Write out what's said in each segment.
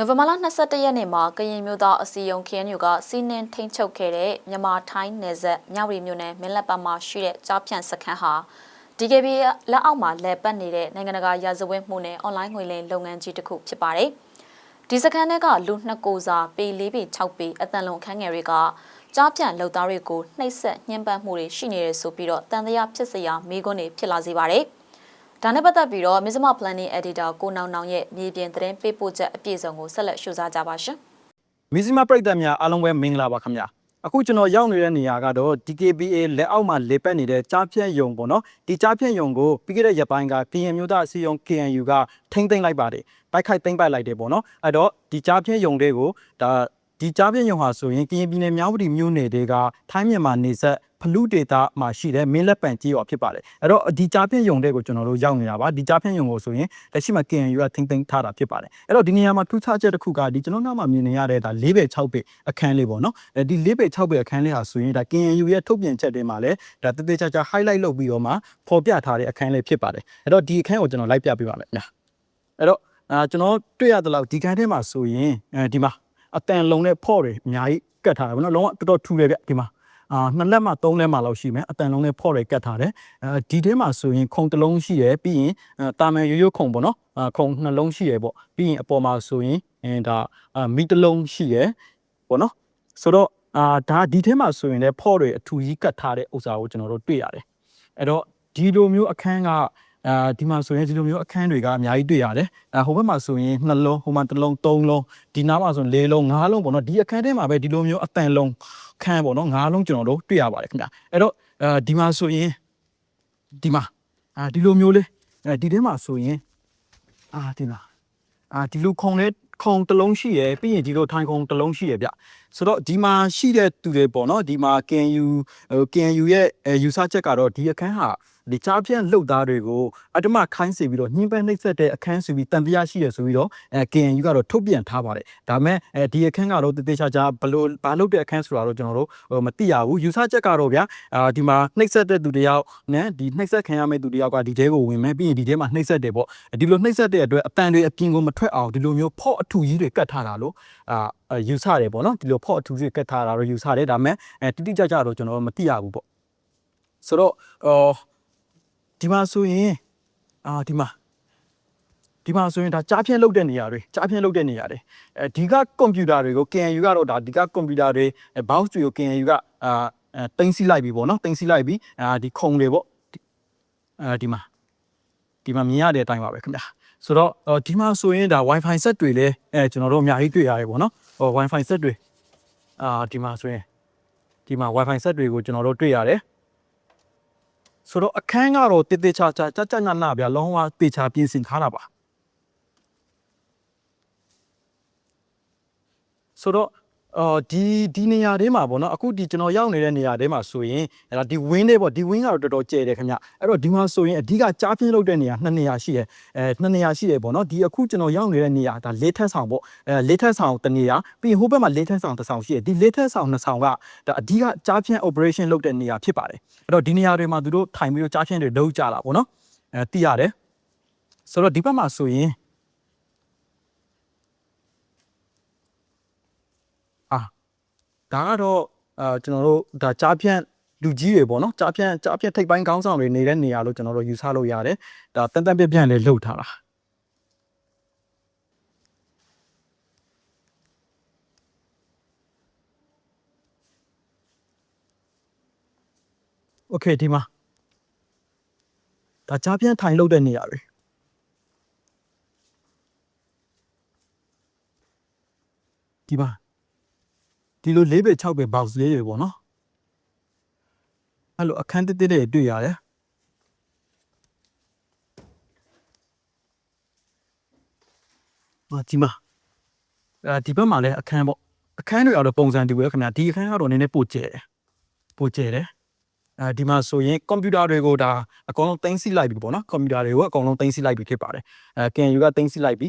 နိုဝင်ဘာလ22ရက်နေ့မှာကရင်မျိုးသားအစည်းအရုံး KNU ကစီးနင်းထိန်းချုပ်ခဲ့တဲ့မြန်မာထိုင်းနယ်စပ်မြဝတီမြို့နယ်မင်းလက်ပတ်မှာရှိတဲ့ကြားဖြန့်စခန်းဟာ DKB လက်အောက်မှာလဲပတ်နေတဲ့နိုင်ငံတကာရာဇဝတ်မှုနဲ့အွန်လိုင်းငွေလိမ်လုပ်ငန်းကြီးတစ်ခုဖြစ်ပါတယ်။ဒီစခန်းထဲကလူနှစ်ကိုစာပေ၄ပေ6ပေအတန်လုံးခန်းငယ်တွေကကြားဖြန့်လုပ်သားတွေကိုနှိပ်စက်ညှဉ်းပန်းမှုတွေရှိနေတယ်ဆိုပြီးတော့တန်တရားဖြစ်စရာမိကွန်းတွေဖြစ်လာစေပါတယ်။ ဒါနဲ့ပတ်သက်ပြီးတော့ Mizma Planning Editor ကိုနောင်နောင်ရဲ့မြေပြင်သတင်းပေးပို့ချက်အပြည့်အစုံကိုဆက်လက်ရှုစားကြပါရှင်။မီဇီမာပရိသတ်များအားလုံးပဲမင်္ဂလာပါခင်ဗျာအခုကျွန်တော်ရောက်နေတဲ့နေရာကတော့ DKBA လက်အောက်မှာလေပတ်နေတဲ့ကြားဖြန့်ယုံပေါ့နော်ဒီကြားဖြန့်ယုံကိုပြီးခဲ့တဲ့ရက်ပိုင်းကကရင်မျိုးသားအစည်းအရုံး KNU ကထိမ့်သိမ့်လိုက်ပါတယ်ပိုက်ခိုက်သိမ့်ပိုက်လိုက်တယ်ပေါ့နော်အဲ့တော့ဒီကြားဖြန့်ယုံတွေကိုဒါဒီကြားဖြန့်ယုံဟာဆိုရင်ကရင်ပြည်နယ်မြောက်ပြည်မြို့နယ်တွေကထိုင်းမြန်မာနေဆက် ဖလူဒေတာမှာရှိတဲ့မင်းလက်ပံကြီးရောဖြစ်ပါတယ်အဲ့တော့ဒီကြားဖြန့်ယုံတွေကိုကျွန်တော်တို့ရောက်နေတာပါဒီကြားဖြန့်ယုံကိုဆိုရင်လက်ရှိမှာ KNU ကထိမ့်သိမ့်ထားတာဖြစ်ပါတယ်အဲ့တော့ဒီနေရာမှာထူးခြားချက်တစ်ခုကဒီကျွန်တော်နောက်မှာမြင်နေရတဲ့ဒါ၄ပေ6ပေအခန်းလေးပေါ့နော်အဲဒီ၄ပေ6ပေအခန်းလေးဟာဆိုရင်ဒါ KNU ရဲ့ထုတ်ပြန်ချက်တွေမှာလည်းဒါတည်တည်ချာချာ highlight လုပ်ပြီးတော့မှဖော်ပြထားတဲ့အခန်းလေးဖြစ်ပါတယ်အဲ့တော့ဒီအခန်းကိုကျွန်တော်လိုက်ပြပေးပါမယ်ညာအဲ့တော့အာကျွန်တော်တွေ့ရတဲ့လောက်ဒီခန်းထဲမှာဆိုရင်အဲဒီမှာအတန်လုံးနဲ့ဖော့တွေအများကြီးကတ်ထားတယ်ဗောနော်လုံးဝတော်တော်ထူတယ်ဗျဒီမှာ အာနှစ်လက်မှသုံးလက်မှလောက်ရှိမယ်အတန်လုံးနဲ့ဖော့တွေကတ်ထားတယ်အဲဒီထဲမှာဆိုရင်ခုံတစ်လုံးရှိရယ်ပြီးရင်တာမန်ရိုးရိုးခုံပေါ့နော်အာခုံနှလုံးရှိရယ်ပေါ့ပြီးရင်အပေါ်မှာဆိုရင်အဲဒါအာမီတစ်လုံးရှိရယ်ပေါ့နော်ဆိုတော့အာဒါဒီထဲမှာဆိုရင်လည်းဖော့တွေအထူကြီးကတ်ထားတဲ့ဥစ္စာကိုကျွန်တော်တို့တွေ့ရတယ်အဲ့တော့ဒီလိုမျိုးအခန်းကအာဒီမှာဆိုရင်ဒီလိုမျိုးအခန်းတွေကအများကြီးတွေ့ရတယ်။အဟိုဘက်မှာဆိုရင်နှလုံးဟိုမှာတစ်လုံးသုံးလုံးဒီနားမှာဆိုရင်လေးလုံးငါးလုံးပေါ့နော်ဒီအခန်းထဲမှာပဲဒီလိုမျိုးအတန်လုံး ခန်းပေါ့နော်ငါးလုံးကျွန်တော်တို့တွေ့ရပါတယ်ခင်ဗျာ။အဲ့တော့အဲဒီမှာဆိုရင်ဒီမှာအာဒီလိုမျိုးလေးအဲဒီထဲမှာဆိုရင်အာဒီလားအာဒီလိုခုံလေးခုံတစ်လုံးရှိရယ်ပြီးရင်ဒီလိုထိုင်ခုံတစ်လုံးရှိရယ်ဗျဆိုတော့ဒီမှာရှိတဲ့သူတွေပေါ့နော်ဒီမှာ KNU ဟို KNU ရဲ့ယူဆချက်ကတော့ဒီအခန်းဟာဒီချားပြန့်လှုပ်သားတွေကိုအတ္တမခိုင်းစေပြီးတော့ညှင်းပန်းနှိပ်စက်တဲ့အခန်းဆိုပြီးတန်တရားရှိရဆိုပြီးတော့အဲ KNU ကတော့ထုတ်ပြန်ထားပါတယ်ဒါပေမဲ့အဲဒီအခန်းကတော့တသေးချာချာဘလို့ဘာလုပ်တဲ့အခန်းဆိုတာတော့ကျွန်တော်တို့ဟိုမသိရဘူးယူဆချက်ကတော့ဗျာအာဒီမှာနှိပ်စက်တဲ့သူတယောက်နဲ့ဒီနှိပ်စက်ခံရမယ့်သူတယောက်ကဒီတဲကိုဝင်မယ်ပြီးရင်ဒီတဲမှာနှိပ်စက်တယ်ပေါ့ဒီလိုနှိပ်စက်တဲ့အတွက်အတန်တွေအပြင်ကိုမထွက်အောင်ဒီလိုမျိုးဖော့အထူကြီးတွေကတ်ထားတာလို့အာယူဆတယ်ပေါ့နော်ဒီလိုဖော့အထူကြီးတွေကတ်ထားတာတော့ယူဆတယ်ဒါပေမဲ့အဲတိတိကျကျတော့ကျွန်တော်တို့မသိရဘူးပေါ့ဆိုတော့အော် ဒီမှာဆိုရင်အာဒီမှာဒီမှာဆိုရင်ဒါကြားဖြန့်လုပ်တဲ့နေရာတွေကြားဖြန့်လုပ်တဲ့နေရာတွေအဲဒီကကွန်ပျူတာတွေကို KNU ကတော့ဒါဒီကကွန်ပျူတာတွေ bounce တွေကို KNU ကအာတင်စီလိုက်ပြီပေါ့နော်တင်စီလိုက်ပြီအာဒီခုံတွေပေါ့အဲဒီမှာဒီမှာမြင်ရတဲ့အတိုင်းပါပဲခင်ဗျာဆိုတော့ဒီမှာဆိုရင်ဒါ Wi-Fi set တွေလည်းအဲကျွန်တော်တို့အများကြီးတွေ့ရတယ်ပေါ့နော်ဟို Wi-Fi set တွေအာဒီမှာဆိုရင်ဒီမှာ Wi-Fi set တွေကိုကျွန်တော်တို့တွေ့ရတယ် ဆိုတော့အခန်းကတော့တေးသေးချာချာကြကြနာနာဗျာလုံးဝတေချာပြင်ဆင်ထားတာပါဆိုတော့ အော်ဒီဒီနေရာထဲမှာပေါ့နော်အခုဒီကျွန်တော်ရောက်နေတဲ့နေရာထဲမှာဆိုရင်အဲ့ဒါဒီ wing တွေပေါ့ဒီ wing ကတော့တော်တော်ကျယ်တယ်ခင်ဗျအဲ့တော့ဒီမှာဆိုရင်အဓိကကြားပြင်းလုပ်တဲ့နေရာနှစ်နေရာရှိတယ်အဲနှစ်နေရာရှိတယ်ပေါ့နော်ဒီအခုကျွန်တော်ရောက်နေတဲ့နေရာဒါလေးထက်ဆောင်ပေါ့အဲလေးထက်ဆောင်တနေရာပြီးရင်ဟိုဘက်မှာလေးထက်ဆောင်တစ်ဆောင်ရှိတယ်ဒီလေးထက်ဆောင်နှစ်ဆောင်ကဒါအဓိကကြားပြင်း operation လုပ်တဲ့နေရာဖြစ်ပါတယ်အဲ့တော့ဒီနေရာတွေမှာသူတို့ထိုင်ပြီးတော့ကြားပြင်းတွေလုပ်ကြတာပေါ့နော်အဲသိရတယ်ဆိုတော့ဒီဘက်မှာဆိုရင်အာ ဒါကတော့အာကျွန်တော်တို့ဒါကြားဖြန့်လူကြီးတွေပေါ့နော်ကြားဖြန့်ကြားဖြန့်ထိပ်ပိုင်းခေါင်းဆောင်တွေနေတဲ့နေရာလို့ကျွန်တော်တို့ယူဆလို့ရတယ်ဒါတန်တန်ပြန့်ပြန့်လေးလှုပ်ထားတာโอเคဒီမှာဒါကြားဖြန့်ထိုင်လှုပ်တဲ့နေရာတွေဒီမှာ ဒီလို၄ပေ6ပေ box လေးတွေပေါ့နော်အဲ့လိုအခန်းတစ်တစ်တွေတွေ့ရတယ်အာဒီမှာအဲဒီဘက်မှာလည်းအခန်းပေါ့အခန်းတွေကတော့ပုံစံတူပဲခင်ဗျာဒီအခန်းကတော့နည်းနည်းပိုကျယ်တယ်ပိုကျယ်တယ်အဲဒီမှာဆိုရင်ကွန်ပျူတာတွေကိုဒါအကောင်လုံးတင်စီလိုက်ပြီပေါ့နော်ကွန်ပျူတာတွေကိုအကောင်လုံးတင်စီလိုက်ပြီဖြစ်ပါတယ်အဲ KNU ကတင်စီလိုက်ပြီ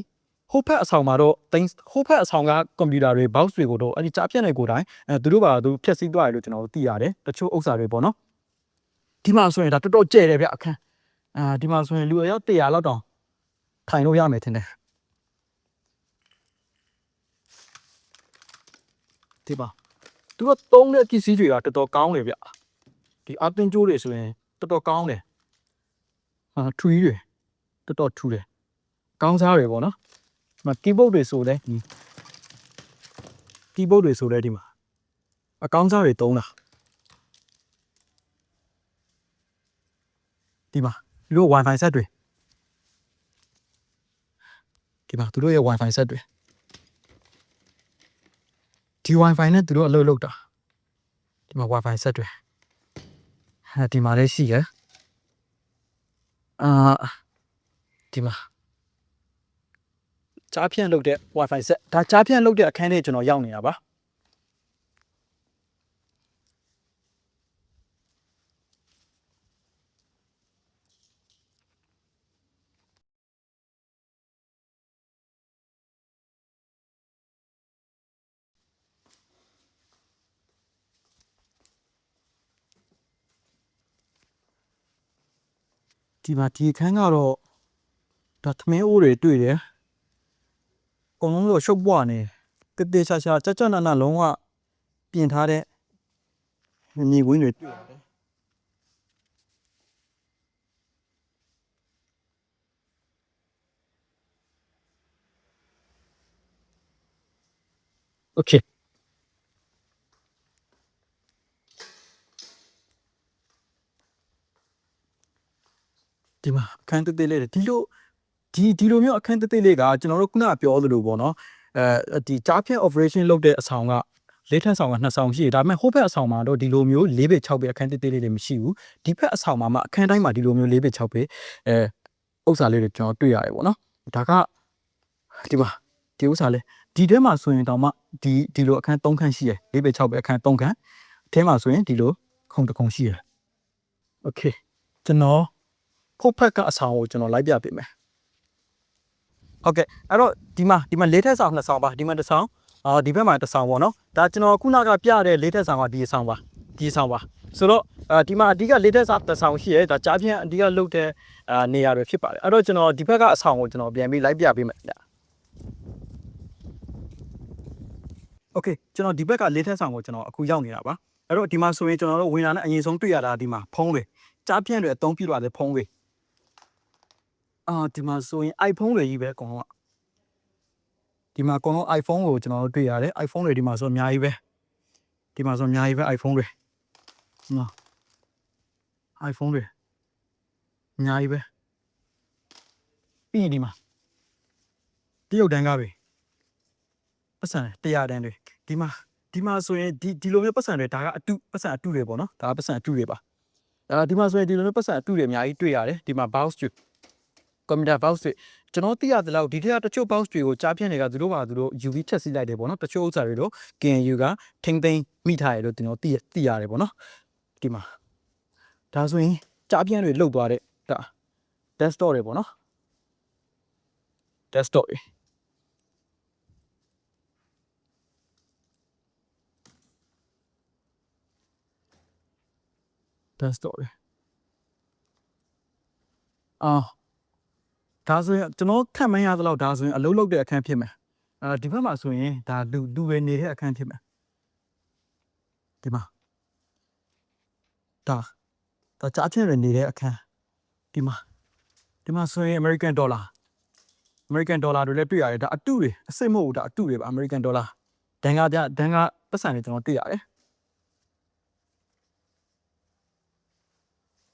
ဟိုဖက်အဆောင်မှာတော့တင်းဟိုဖက်အဆောင်ကကွန်ပျူတာတွေ box တွေကိုတော့အဲ့ဒီကြားပြတ်နေကိုတိုင်းအဲသူတို့ပါသူဖြက်စီးသွားတယ်လို့ကျွန်တော်တို့သိရတယ်တချို့ဥစ္စာတွေပေါ့နော်ဒီမှာဆိုရင်ဒါတော်တော်ကျဲတယ်ဗျအခန်းအာဒီမှာဆိုရင်လူအယောက်100လောက်တောင်ထိုင်လို့ရမယ်ထင်တယ်ဒီပါသူတို့သုံးတဲ့ပစ္စည်းတွေကတော်တော်ကောင်းတယ်ဗျဒီအသင်းကျိုးတွေဆိုရင်တော်တော်ကောင်းတယ်ဟာထရီတွေတော်တော်ထူတယ်ကောင်းစားတွေပေါ့နော် ဒီမှာ keyboard တွေဆိုလဲဒီ keyboard တွေဆိုလဲဒီမှာအကောင်းစားတွေသုံးတာဒီမှာသူတို့ wifi set တွေဒီမှာသူတို့ရဲ့ wifi set တွေဒီ wifi နဲ့သူတို့အလုပ်လုပ်တာဒီမှာ wifi set တွေအဲဒီမှာလည်းရှိရယ်အာဒီမှာ ကြားဖြန့်လုပ်တဲ့ wifi set ဒါကြားဖြန့်လုပ်တဲ့အခန်းထဲကျွန်တော်ရောက်နေတာပါဒီမှာဒီအခန်းကတော့ဒါသမင်းအိုးတွေတွေ့တယ်အ ကုန်လုံးတော့ရှုပ်ပွားနေတယ်တေတေချာချာကြက်ကြက်နနလုံးဝပြင်ထားတဲ့မြေဝင်းတွေတွေ့ရတယ်โอเค ဒီမှာအခန်းသေးသေးလေးတွေဒီလို ဒီဒီလိုမျိုးအခန်းသေးသေးလေးကကျွန်တော်တို့ခုနကပြောသလိုပေါ့နော်အဲဒီကြားဖြန့် operation လုပ်တဲ့အဆောင်ကလေးထပ်ဆောင်ကနှစ်ဆောင်ရှိတယ်ဒါပေမဲ့ဟိုဘက်အဆောင်မှာတော့ဒီလိုမျိုး၄ဘက်6ဘက်အခန်းသေးသေးလေးတွေမရှိဘူးဒီဘက်အဆောင်မှာမှအခန်းတိုင်းမှာဒီလိုမျိုး၄ဘက်6ဘက်အဲဥစ္စာလေးတွေကျွန်တော်တွေ့ရတယ်ပေါ့နော်ဒါကဒီမှာဒီဥစ္စာလေးဒီထဲမှာဆိုရင်တောင်မှဒီဒီလိုအခန်း၃ခန်းရှိရယ်၄ဘက်6ဘက်အခန်း၃ခန်းအထဲမှာဆိုရင်ဒီလိုခုံတစ်ခုံရှိရယ်โอเคကျွန်တော် ဖို့ဖက်ကအဆောင်ကိုကျွန်တော်လိုက်ပြပေးမယ်။ ဟုတ်ကဲ့အဲ့တော့ဒီမှာဒီမှာလေးထက်ဆောင်နှစ်ဆောင်ပါဒီမှာတစ်ဆောင်အာဒီဘက်မှာတစ်ဆောင်ပေါ့နော်ဒါကျွန်တော်ခုနကပြတဲ့လေးထက်ဆောင်ကဒီအဆောင်ပါဒီအဆောင်ပါဆိုတော့အာဒီမှာအဓိကလေးထက်ဆောင်တစ်ဆောင်ရှိရဲဒါကြားပြန့်အဓိကလုတ်တဲ့အာနေရာတွေဖြစ်ပါတယ်အဲ့တော့ကျွန်တော်ဒီဘက်ကအဆောင်ကိုကျွန်တော်ပြန်ပြီးလိုက်ပြပေးမယ်ဗျာโอเคကျွန်တော်ဒီဘက်ကလေးထက်ဆောင်ကိုကျွန်တော်အခုရောက်နေတာပါအဲ့တော့ဒီမှာဆိုရင်ကျွန်တော်တို့ဝင်လာတဲ့အရင်ဆုံးတွေ့ရတာဒီမှာဖုံးတွေကြားပြန့်တွေအသုံးပြုလာတဲ့ဖုံးတွေ အာဒီမှာဆိုရင် iPhone တွေကြီးပဲအကုန်လုံးကဒီမှာအကုန်လုံး iPhone ကိုကျွန်တော်တို့တွေ့ရတယ် iPhone တွေဒီမှာဆိုအများကြီးပဲဒီမှာဆိုအများကြီးပဲ iPhone တွေဒီမှာ iPhone တွေအများကြီးပဲပြီးရင်ဒီမှာတရုတ်တန်းကားတွေပတ်စံ100တန်းတွေဒီမှာဒီမှာဆိုရင်ဒီဒီလိုမျိုးပတ်စံတွေဒါကအတုပတ်စံအတုတွေပေါ့နော်ဒါကပတ်စံအတုတွေပါအာဒီမှာဆိုရင်ဒီလိုမျိုးပတ်စံအတုတွေအများကြီးတွေ့ရတယ်ဒီမှာ box တွေ ကွန်ပျူတာ box တွေကျွန်တော်သိရသလောက်ဒီထက်ကတချို့ box တွေကိုကြားပြန့်တွေကသူတို့ပါသူတို့ UV ချက်စီလိုက်တယ်ပေါ့နော်တချို့ဥစ္စာတွေတော့ KNU ကထိမ့်သိမ်းမိထားတယ်လို့ကျွန်တော်သိသိရတယ်ပေါ့နော်ဒီမှာဒါဆိုရင်ကြားပြန့်တွေလုတ်သွားတဲ့ဒါ desktop တွေပေါ့နော် desktop တွေ desktop တွေအာ ဒါဆိုရင်ကျွန်တော်ခံမရသလောက်ဒါဆိုရင်အလုံးလုံးတဲ့အခန်းဖြစ်မယ်အဲဒီဘက်မှာဆိုရင်ဒါလူလူပဲနေတဲ့အခန်းဖြစ်မယ်ဒီမှာဒါဒါကြားချင်းရနေတဲ့အခန်းဒီမှာဒီမှာဆိုရင် American dollar American dollar တွေလည်းတွေ့ရတယ်ဒါအတုတွေအစစ်မဟုတ်ဘူးဒါအတုတွေပါ American dollar ဒန်ကပြဒန်ကပတ်စံတွေကျွန်တော်တွေ့ရတယ်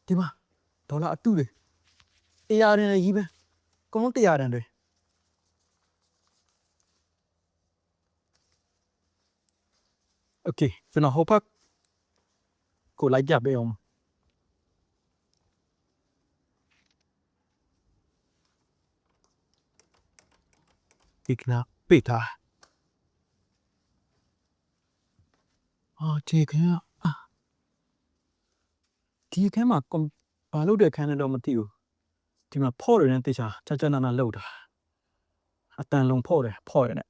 ဒီမှာဒေါ်လာအတုတွေတရားရင်လည်းကြီးပဲ အကုန်လုံးတရားတန်တွေโอเคကျွန်တော်ဟိုဘက်ကိုလိုက်ပြပေးအောင်ဒီကနာပိတ်ထားအာဒီကနာအာဒီကမှာကွန်ဘာလို့တဲ့ခန်းလဲတော့မသိဘူး ဒီမှာဖော့ရတဲ့တေချာချာချာနာနာလောက်တာအတန်လုံးဖော့တယ်ဖော့ရတဲ့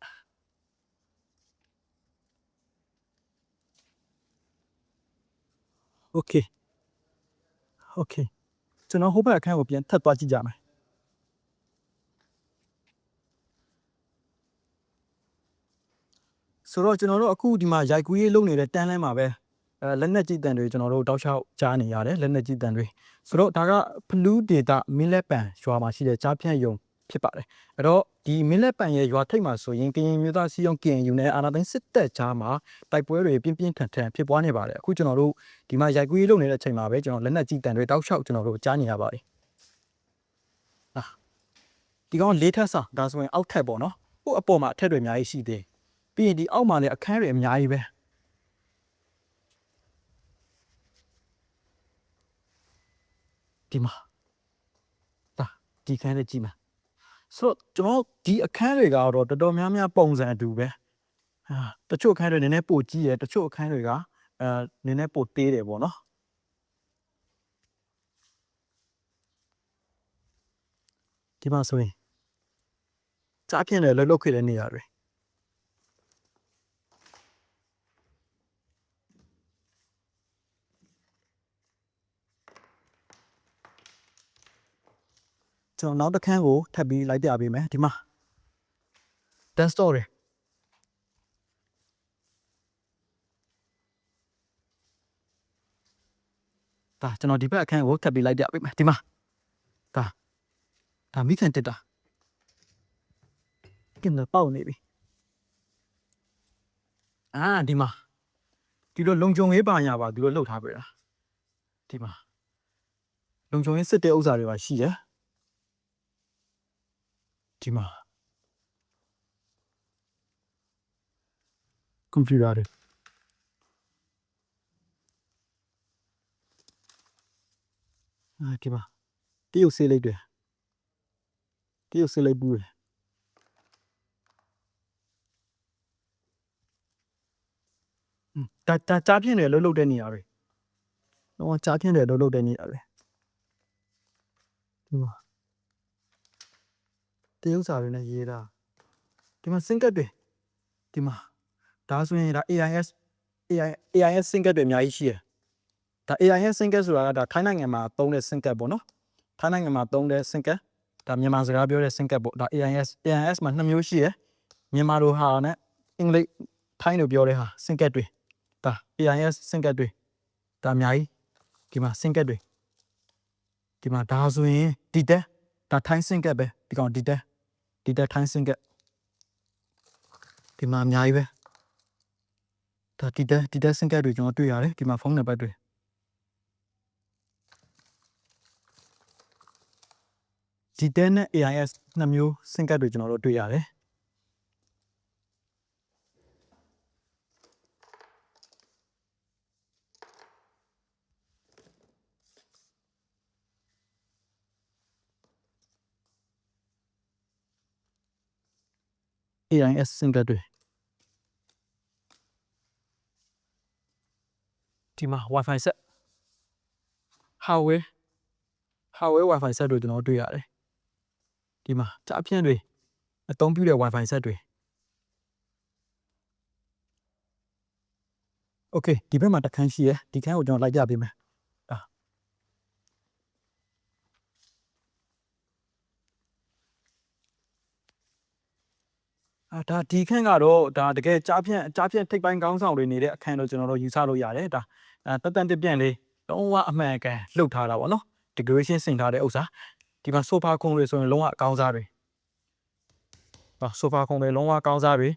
โอเคโอเคကျွန်တော်ဟိုဘက်အခန်းကိုပြန်ထပ်သွားကြည့်ကြမယ်ဆို ဆိုတော့ကျွန်တော်တို့အခုဒီမှာရိုက်ကူးရေးလုပ်နေတဲ့တန်းလန်းမှာပဲ အဲလက်နက်ကြီးတန်တွေကျွန်တော်တို့တောက်လျှောက်ကြားနေရတယ်လက်နက်ကြီးတန်တွေဆိုတော့ဒါကဖလူးဒေတာမင်းလက်ပံရွာမှာရှိတဲ့ကြားဖြန့်ယုံဖြစ်ပါတယ်အဲ့တော့ဒီမင်းလက်ပံရဲ့ရွာထိပ်မှာဆိုရင်ကရင်မျိုးသားစီယုံ KNU နဲ့အာနာသိန်းစစ်တပ်ကြားမှာတိုက်ပွဲတွေပြင်းပြင်းထန်ထန်ဖြစ်ပွားနေပါတယ်အခုကျွန်တော်တို့ဒီမှာရိုက်ကူးရေးလုပ်နေတဲ့အချိန်မှာပဲကျွန်တော်လက်နက်ကြီးတန်တွေတောက်လျှောက်ကျွန်တော်တို့ကြားနေရပါတယ်ဟာဒီကောင်လေးထက်စာဒါဆိုရင်အောက်ထက်ပေါ့နော်ဟိုအပေါ်မှာအထက်တွေအများကြီးရှိသေးတယ်ပြီးရင်ဒီအောက်မှာလည်းအခန်းတွေအများကြီးပဲ ဒီမှာဒါဒီခန်းလေးကြည့်မှာဆိုတော့ကျွန်တော်ဒီအခန်းတွေကတော့တော်တော်များများပုံစံအတူပဲဟာတချို့အခန်းတွေနည်းနည်းပိုကြီးတယ်တချို့အခန်းတွေကအဲနည်းနည်းပိုသေးတယ်ပေါ့နော်ဒီမှာဆိုရင်ကြားပြင်းတယ်လှုပ်လှုပ်ခဲ့တဲ့နေရာတွေ ကျွန်တော်နောက်တစ်ခန်းကိုထပ်ပြီးလိုက်ပြပေးမယ်ဒီမှာ desktop တွေဒါကျွန်တော်ဒီဘက်အခန်းကိုထပ်ပြီးလိုက်ပြပေးမယ်ဒီမှာဒါဒါမိခံတက်တာကင်တော့ပေါက်နေပြီအာဒီမှာဒီလိုလုံခြုံရေးပါညာပါဒီလိုလှုပ်ထားပေးတာဒီမှာလုံခြုံရေးစစ်တဲ့ဥစ္စာတွေပါရှိတယ် ဒီမှာကွန်ပျူတာတွေအာဒီမှာတရုတ်ဆေးလိပ်တွေတရုတ်ဆေးလိပ်ဘူးတွေอืมဒါဒါကြားပြင်းတယ်လှုပ်လှုပ်တဲ့နေရာတွေတော့ကြားပြင်းတယ်လှုပ်လှုပ်တဲ့နေရာတွေဒီမှာ တရုပ်စာတွေနဲ့ရေးတာဒီမှာ sync တွေဒီမှာဒါဆိုရင်ဒါ AIS AI AIS sync တွေအများကြီးရှိတယ်ဒါ AIS sync ဆိုတာကဒါထိုင်းနိုင်ငံမှာသုံးတဲ့ sync ပေါ့နော်ထိုင်းနိုင်ငံမှာသုံးတဲ့ sync ဒါမြန်မာစကားပြောတဲ့ sync ပေါ့ဒါ AIS AIS မှာနှစ်မျိုးရှိတယ်မြန်မာလိုဟာနဲ့အင်္ဂလိပ်ထိုင်းလိုပြောတဲ့ဟာ sync တွေဒါ AIS sync တွေဒါအများကြီးဒီမှာ sync တွေဒီမှာဒါဆိုရင်ဒီတက် ဒါထိုင်း sync ပဲဒီကောင်ဒီတက်ဒီတက်ထိုင်းစင်ကက်ဒီမှာအများကြီးပဲဒါဒီတက်ဒီတက်စင်ကက်တွေကျွန်တော်တွေ့ရတယ်ဒီမှာဖုန်းနံပါတ်တွေဒီတက်နဲ့ AIS နှစ်မျိုးစင်ကက်တွေကျွန်တော်တို့တွေ့ရတယ် AIS စင်ကတ်တွေဒီမှာ Wi-Fi set Huawei Huawei Wi-Fi set တွေကျွန်တော်တွေ့ရတယ်ဒီမှာကြားဖြန့်တွေအသုံးပြုတဲ့ Wi-Fi set တွေ Okay ဒီဘက်မှာတစ်ခန်းရှိရယ်ဒီခန်းကိုကျွန်တော်လိုက်ပြပေးမယ် အာအာဒါဒီခန့်ကတော့ဒါတကယ်ကြားဖြန့်ကြားဖြန့်ထိပ်ပိုင်းကောင်းဆောင်တွေနေတဲ့အခန်းတော့ကျွန်တော်တို့ယူဆလို့ရတယ်ဒါအဲတက်တန်တစ်ပြန့်လေးလုံးဝအမှန်ကန်လှုပ်ထားတာပေါ့နော် decoration ဆင်ထားတဲ့ဥစ္စာဒီမှာ sofa ခုံတွေဆိုရင်လုံးဝအကောင်းစားတွေဟာ sofa ခုံတွေလုံးဝအကောင်းစားတွေ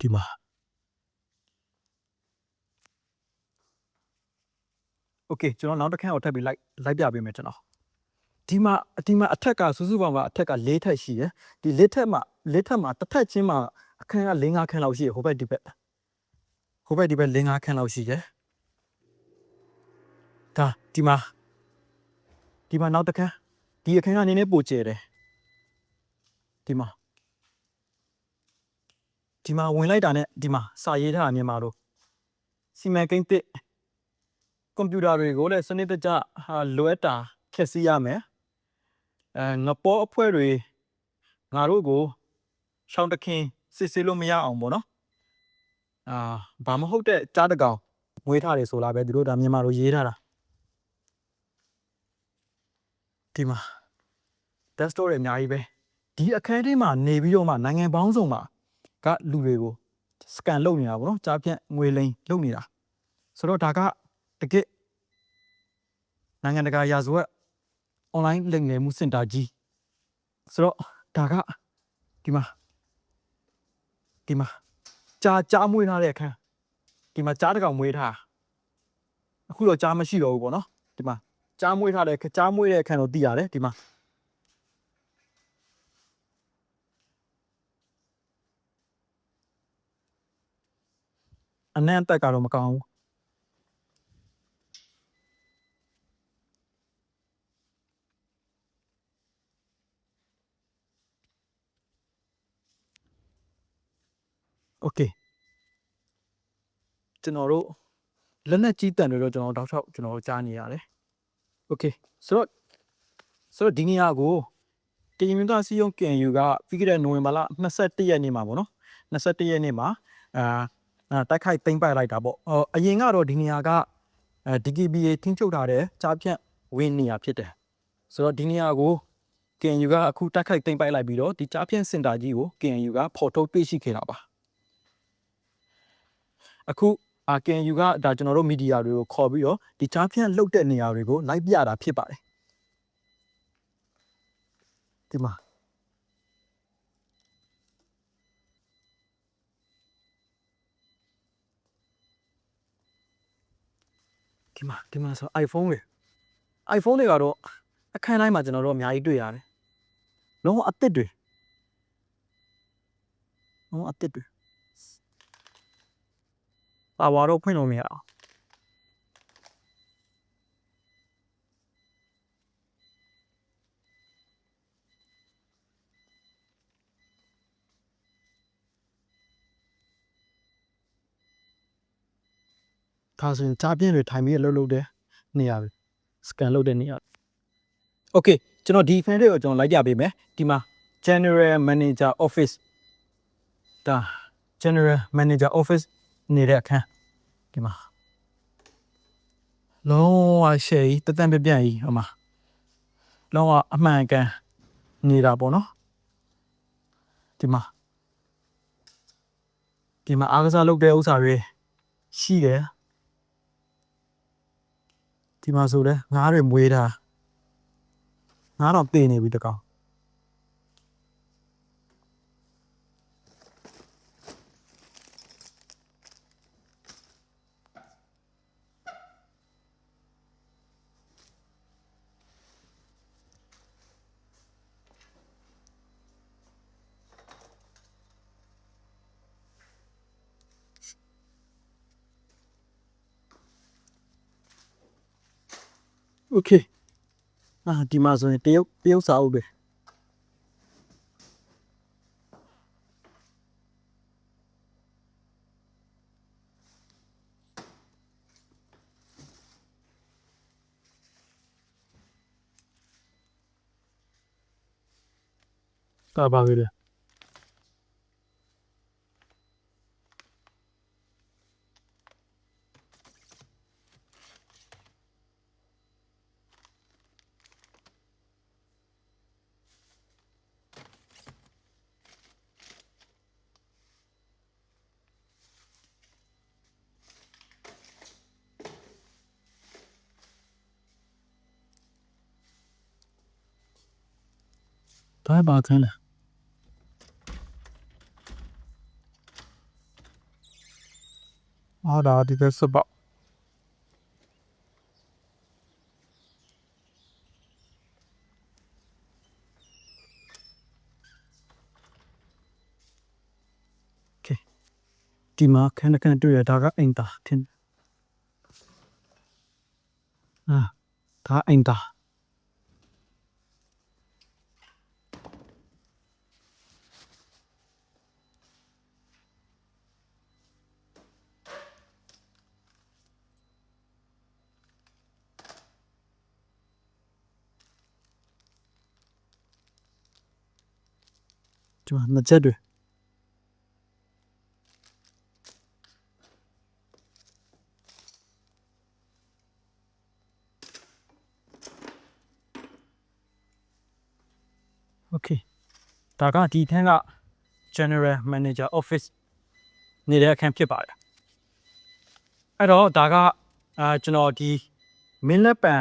ဒီမှာ โอเคကျွန်တော်နောက်တစ်ခန်းကိုထပ်ပြီးလိုက်လိုက်ပြပေးမယ်ကျွန်တော်ဒီမှာဒီမှာအထက်ကစုစုပေါင်းကအထက်က၄ထက်ရှိရယ်ဒီ၄ထက်မှာ၄ထက်မှာတစ်ထက်ချင်းမှာအခန်းက၄၅ခန်းလောက်ရှိရယ်ဟိုဘက်ဒီဘက်ဟိုဘက်ဒီဘက်၄၅ခန်းလောက်ရှိရယ်ဒါဒီမှာဒီမှာနောက်တစ်ခန်းဒီအခန်းကနည်းနည်းပိုကျယ်တယ်ဒီမှာဒီမှာဝင်လိုက်တာနဲ့ဒီမှာစာရေးထားတာမြန်မာလိုစီမံကိန်းတစ် ကွန်ပျူတာတွေကိုလည်းစနစ်တကျဟာလိုအပ်တာဖြည့်ဆည်းရမယ်အဲငပေါ်အဖွဲ့တွေငါတို့ကိုရှောင်းတခင်စစ်ဆေးလို့မရအောင်ပေါ့နော်အာဘာမဟုတ်တဲ့ကြားတကောင်မွေးထားတယ်ဆိုလားပဲသူတို့ဒါမြန်မာလိုရေးထားတာဒီမှာ death store တွေအများကြီးပဲဒီအခန်းထဲမှာနေပြီးတော့မှနိုင်ငံပေါင်းစုံမှာကလူတွေကိုစကန်လုပ်နေတာပေါ့နော်ကြားဖြန့်ငွေလိမ်လုပ်နေတာဆိုတော့ဒါက တကယ့်နိုင်ငံတကာရာဇဝတ် online လိမ်လည်မှုစင်တာကြီးဆိုတော့ဒါကဒီမှာဒီမှာကြားကြားမွေးထားတဲ့အခန်းဒီမှာကြားတစ်ကောင်မွေးထားအခုတော့ကြားမရှိတော့ဘူးပေါ့နော်ဒီမှာကြားမွေးထားတဲ့ကြားမွေးတဲ့အခန်းတော့တည်ရတယ်ဒီမှာအနံ့တက်ကတော့မကောင်းဘူး โอเคကျွန်တော်တို့လက်နဲ့ကြီးတန်တွေတော့ကျွန်တော်တောက်ချောက်ကျွန်တော်တို့ကြားနေရတယ်โอเคဆိုတော့ဆိုတော့ဒီနေရာကိုကရင်မျိုးသားစီယုံ KNU ကပြီးခဲ့တဲ့နိုဝင်ဘာလ21ရက်နေ့မှာပေါ့နော်21ရက်နေ့မှာအာအာတိုက်ခိုက်သိမ်းပိုက်လိုက်တာပေါ့အော်အရင်ကတော့ဒီနေရာကအဲ DKBA ထိန်းချုပ်ထားတဲ့ကြားဖြန့်ဝင်းနေရာဖြစ်တယ်ဆိုတော့ဒီနေရာကို KNU ကအခုတိုက်ခိုက်သိမ်းပိုက်လိုက်ပြီးတော့ဒီကြားဖြန့်စင်တာကြီးကို KNU ကဖော်ထုတ်တွေ့ရှိခဲ့တာပါ အခုအာ KNU ကဒါကျွန်တော်တို့မီဒီယာတွေကိုခေါ်ပြီးတော့ဒီချားဖြန့်လှုပ်တဲ့နေရာတွေကိုလိုက်ပြတာဖြစ်ပါတယ်ဒီမှာဒီမှာဒီမှာဆို iPhone တွေ iPhone တွေကတော့အခန်းတိုင်းမှာကျွန်တော်တို့အများကြီးတွေ့ရတယ်လုံးဝအသစ်တွေလုံးဝအသစ်တွေ ပါဝါတော့ဖွင့်လို့မရအောင်ဒါဆိုရင်ဂျာပြင်းတွေထိုင်ပြီးအလုပ်လုပ်တဲ့နေရာပဲစကန်လုပ်တဲ့နေရာ Okay ကျွန်တော်ဒီ fan တွေကိုကျွန်တော်လိုက်ပြပေးမယ်ဒီမှာ General Manager Office ဒါ General Manager Office နေတဲ့အခန်းဒီမှာလုံးဝရှယ်ကြီးတတန့်ပြပြန့်ကြီးဟိုမှာလုံးဝအမှန်ကန်နေတာပေါ့နော်ဒီမှာဒီမှာအားကစားလုပ်တဲ့ဥစ္စာတွေရှိတယ်ဒီမှာဆိုလဲငားတွေမွေးတာငားတော့တည်နေပြီတကောင် โอเคအာဒီမှာဆိုရင်တရုတ်တရုတ်စာအုပ်တွေတာပါပြီ ဒါမှခန်းလားအာဒါဒီသက်စပေါ့ဒီမှာခဏခဏတွေ့ရတာကအင်တာထင်အာဒါအင်တာ ဒီမှာနှစ်ချက်တွေโอเคဒါကဒီထန်းက General Manager Office နေတဲ့အခန်းဖြစ်ပါတယ်အဲ့တော့ဒါကအာကျွန်တော်ဒီမင်းလက်ပံ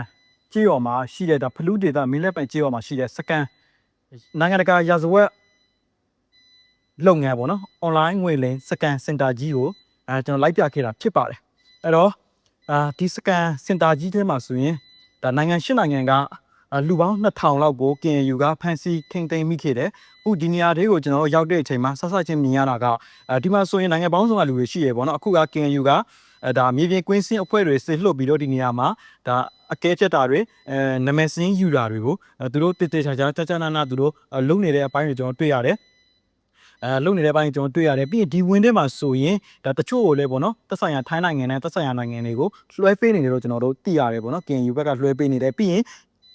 ကြေးရော်မှာရှိတဲ့ဒါဖလူးဒေတာမင်းလက်ပံကြေးရော်မှာရှိတဲ့စကန်နိုင်ငံတကာရာဇဝတ် လုပ်ငန်းပေါ့နော် online ငွေလိမ်စကန်စင်တာကြီးကိုအဲကျွန်တော်လိုက်ပြခဲ့တာဖြစ်ပါတယ်အဲ့တော့အာဒီစကန်စင်တာကြီးထဲမှာဆိုရင်ဒါနိုင်ငံရှစ်နိုင်ငံကအာလူပေါင်း2000လောက်ကို KNU ကဖန်ဆီးထိန်သိမ်းမိခဲ့တယ်။အခုဒီနေရာတွေကိုကျွန်တော်ရောက်တဲ့အချိန်မှာဆက်ဆက်ချင်းမြင်ရတာကအဲဒီမှာဆိုရင်နိုင်ငံပေါင်းစုံကလူတွေရှိရပေါ့နော်။အခုက KNU ကအဲဒါမြေပြင်ကွင်းစင်းအဖွဲ့တွေဆေလွှတ်ပြီးတော့ဒီနေရာမှာဒါအကဲချက်တာတွေအဲနာမည်စင်းယူတာတွေကိုအဲသူတို့တည်တည်ချာချာတချာနာနာသူတို့အဲလုံနေတဲ့အပိုင်းတွေကျွန်တော်တွေ့ရတယ်။ အဲလုံနေတဲ့ဘက်ကျွန်တော်တွေ့ရတယ်ပြီးရင်ဒီဝင်းထဲမှာဆိုရင်ဒါတချို့ကိုလည်းပေါ့နော်သက်ဆိုင်ရာထိုင်းနိုင်ငံနဲ့သက်ဆိုင်ရာနိုင်ငံတွေကိုလွှဲပေးနေတယ်လို့ကျွန်တော်တို့သိရတယ်ပေါ့နော် KNU ဘက်ကလွှဲပေးနေတယ်ပြီးရင်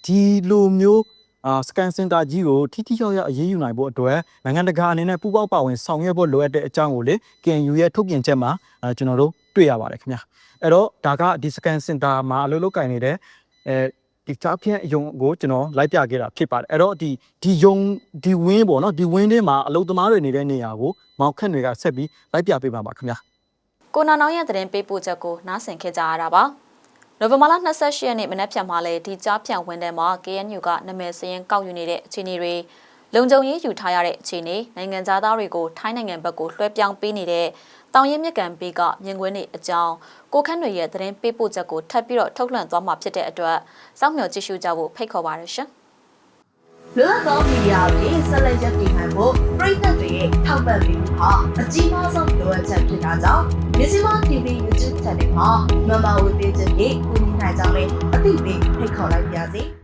ဒီလိုမျိုးအာစကန်စင်တာကြီးကိုထိထိရောက်ရောက်အရေးယူနိုင်ဖို့အတွက်နိုင်ငံတကာအနေနဲ့ပူးပေါင်းပါဝင်ဆောင်ရွက်ဖို့လိုအပ်တဲ့အကြောင်းကိုလေ KNU ရဲ့ထုတ်ပြန်ချက်မှာအဲကျွန်တော်တို့တွေ့ရပါတယ်ခင်ဗျာအဲ့တော့ဒါကဒီစကန်စင်တာမှာအလုပ်လုပ်ကင်နေတဲ့အဲ ဒီချာဖြန့်ယုံကိုကျွန်တော်လိုက်ပြခဲ့တာဖြစ်ပါတယ်အဲ့တော့ဒီဒီယုံဒီဝင်းပေါ့နော်ဒီဝင်းထဲမှာအလုပ်သမားတွေနေတဲ့နေရာကိုမောင်ခန့်တွေကဆက်ပြီးလိုက်ပြပေးပါပါခင်ဗျာကိုနာနောင်ရဲ့သတင်းပေးပို့ချက်ကိုနားဆင်ခဲ့ကြရတာပါနိုဝင်ဘာလ28ရက်နေ့မနက်ဖြန်မှာလဲဒီကြားဖြန့်ဝင်တဲ့မှာ KNU ကနာမည်စရင်ကောက်ယူနေတဲ့အခြေအနေတွေလုံခြုံရေးယူထားရတဲ့အခြေအနေနိုင်ငံသားတွေကိုထိုင်းနိုင်ငံဘက်ကိုလွှဲပြောင်းပေးနေတဲ့ တောင်ရင်မြက်ကန်ဘေးကမြင်ကွင်းတွေအကြောင်းကိုခန့်တွေရဲ့သတင်းပေးပို့ချက်ကိုထပ်ပြီးတော့ထုတ်လွှင့်သွားမှာဖြစ်တဲ့အတွက်စောင့်မျှော်ကြည့်ရှုကြဖို့ဖိတ်ခေါ်ပါရရှင်လွတ်လပ်သောမီဒီယာတွေဆက်လက်ရပ်တည်နိုင်ဖို့ပြည်သက်တွေရဲ့ထောက်ပံ့ပေးမှုဟာအကြီးမားဆုံးလိုအပ်ချက်ဖြစ်တာကြောင့်မြစီမ TV YouTube Channel မှာမမဝေပေးခြင်းဖြင့်ကူညီနိုင်ကြောင်းလည်းအသိပေးဖိတ်ခေါ်လိုက်ပါရစေ။